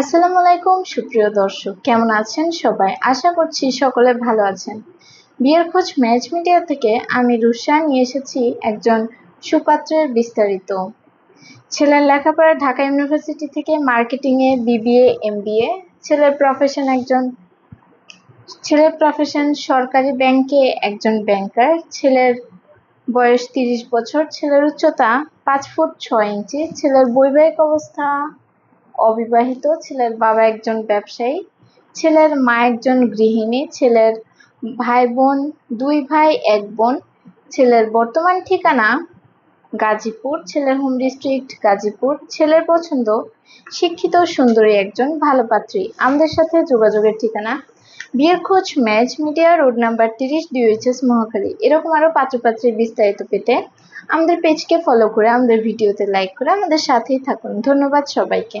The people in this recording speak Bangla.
আসসালামু আলাইকুম, সুপ্রিয় দর্শক। কেমন আছেন সবাই? আশা করছি সকলে ভালো আছেন। বিয়ের খোঁজ ম্যাচ মিডিয়া থেকে আমি রুষা নিয়ে এসেছি একজন সুপাত্রের বিস্তারিত। ছেলের লেখাপড়া ঢাকা ইউনিভার্সিটি থেকে মার্কেটিংয়ে বিবিএ, এমবিএ। ছেলের প্রফেশন একজন, ছেলের প্রফেশন সরকারি ব্যাংকে একজন ব্যাংকার ছেলের বয়স তিরিশ বছর, ছেলের উচ্চতা পাঁচ ফুট ছয় ইঞ্চি। ছেলের বৈবাহিক অবস্থা অবিবাহিত, ছেলের বাবা একজন ব্যবসায়ী, ছেলের মা একজন গৃহিণী, ছেলের ভাই বোন দুই ভাই, এক বোন, ছেলের বর্তমান ঠিকানা গাজীপুর, ছেলের হোম ডিস্ট্রিক্ট গাজীপুর, ছেলের পছন্দ শিক্ষিত সুন্দরী একজন ভালো পাত্রী। আমাদের সাথে যোগাযোগের ঠিকানা বিয়ের খোঁজ ম্যাচ মিডিয়া, রোড নাম্বার তিরিশ ডিউএইচএস মহাখালী। এরকম আরও পাত্রপাত্রীর বিস্তারিত পেতে আমাদের পেজকে ফলো করে, আমাদের ভিডিওতে লাইক করে আমাদের সাথেই থাকুন। ধন্যবাদ সবাইকে।